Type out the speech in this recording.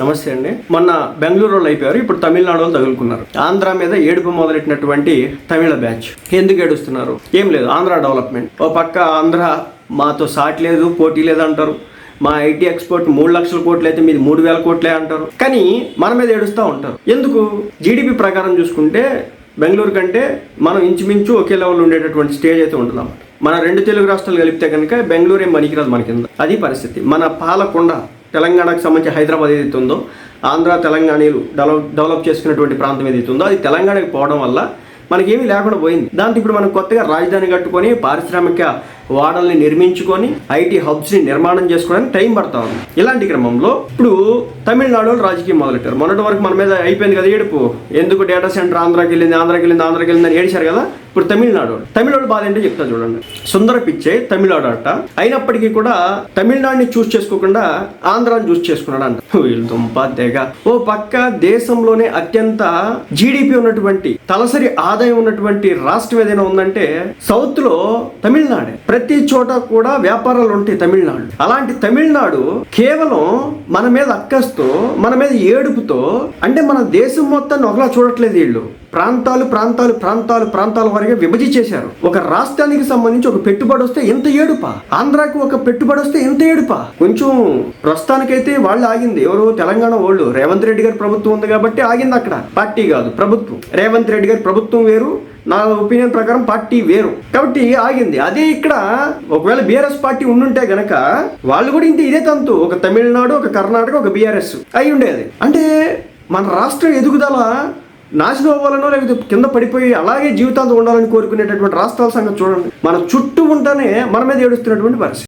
నమస్తే అండి. మొన్న బెంగళూరు వాళ్ళు అయిపోయారు ఇప్పుడు తమిళనాడు వాళ్ళు తగులుకున్నారు. ఆంధ్ర మీద ఏడుపు మొదలెట్టినటువంటి తమిళ బ్యాచ్ ఎందుకు ఏడుస్తున్నారు? ఏం లేదు ఆంధ్ర డెవలప్మెంట్. ఓ పక్క ఆంధ్ర మాతో సాటి లేదు పోటీ లేదు అంటారు. మా ఐటీ ఎక్స్పోర్ట్ మూడు లక్షల కోట్లు అయితే మీది మూడు వేల కోట్లే అంటారు. కానీ మన మీద ఏడుస్తూ ఉంటారు. ఎందుకు? జీడిపి ప్రకారం చూసుకుంటే బెంగళూరు కంటే మనం ఇంచుమించు ఒకే లెవెల్ ఉండేటటువంటి స్టేజ్ అయితే ఉంటున్నాం మన రెండు తెలుగు రాష్ట్రాలు కలిపితే కనుక బెంగళూరు ఏం పనికిరాదు మన కింద. అది పరిస్థితి. మన పాలకొండ తెలంగాణకు సంబంధించి హైదరాబాద్ ఏదైతే ఉందో ఆంధ్ర తెలంగాణలు డెవలప్ డెవలప్ చేసుకున్నటువంటి ప్రాంతం ఏదైతే ఉందో అది తెలంగాణకు పోవడం వల్ల మనకేమీ లేకుండా పోయింది. దాంతో ఇప్పుడు మనం కొత్తగా రాజధాని కట్టుకొని పారిశ్రామిక వాడల్ని నిర్మించుకొని ఐటీ హబ్స్ని నిర్మాణం చేసుకోవడానికి టైం పడతా ఉంది. ఇలాంటి క్రమంలో ఇప్పుడు తమిళనాడు రాజకీయం మొదలెట్టారు. మొన్నటి వరకు మన మీద అయిపోయింది కదా ఏడుపు. ఎందుకు డేటా సెంటర్ ఆంధ్రాకి వెళ్ళింది ఆంధ్రాకి వెళ్ళింది ఆంధ్రాకి వెళ్ళింది అని ఏడిశారు కదా? ఇప్పుడు తమిళనాడు. తమిళనాడు బాధ ఏంటో చెప్తా చూడండి. సుందర పిచ్చే తమిళనాడు అట. అయినప్పటికీ కూడా తమిళనాడుని చూస్ చేసుకోకుండా ఆంధ్రాని చూస్ చేసుకున్నాడు అంట. వీళ్ళు దుంప తెగ. ఓ పక్క దేశంలోనే అత్యంత జీడిపి ఉన్నటువంటి తలసరి ఆదాయం ఉన్నటువంటి రాష్ట్రం ఏదైనా ఉందంటే సౌత్లో తమిళనాడే. ప్రతి చోట కూడా వ్యాపారాలు ఉంటాయి తమిళనాడు. అలాంటి తమిళనాడు కేవలం మన మీద అక్కస్తో మన మీద ఏడుపుతో అంటే మన దేశం మొత్తాన్ని ఒకలా చూడట్లేదు వీళ్ళు. ప్రాంతాలు ప్రాంతాలు ప్రాంతాలు ప్రాంతాల వారిగా విభజించేశారు. ఒక రాష్ట్రానికి సంబంధించి ఒక పెట్టుబడి వస్తే ఎంత ఏడుపా. ఆంధ్రాకి ఒక పెట్టుబడి వస్తే ఎంత ఏడుపా. కొంచెం ప్రస్తుతానికైతే వాళ్ళు ఆగింది. ఎవరు తెలంగాణ వాళ్ళు. రేవంత్ రెడ్డి గారి ప్రభుత్వం ఉంది కాబట్టి ఆగింది అక్కడ. పార్టీ కాదు ప్రభుత్వం. రేవంత్ రెడ్డి గారి ప్రభుత్వం వేరు నా ఒపీనియన్ ప్రకారం పార్టీ వేరు. కాబట్టి ఆగింది. అదే ఇక్కడ ఒకవేళ బీఆర్ఎస్ పార్టీ ఉండుంటే గనక వాళ్ళు కూడా ఇంత ఇదే తంతు. ఒక తమిళనాడు ఒక కర్ణాటక ఒక బీఆర్ఎస్ అయి ఉండేది. అంటే మన రాష్ట్ర ఎదుగుదల నాశనం అవ్వాలనో లేకపోతే కింద పడిపోయి అలాగే జీవితాంతం ఉండాలని కోరుకునేటటువంటి రాష్ట్రాల సంగతి చూడండి. మన చుట్టూ ఉంటేనే మన మీద ఏడుస్తున్నటువంటి పరిస్థితి.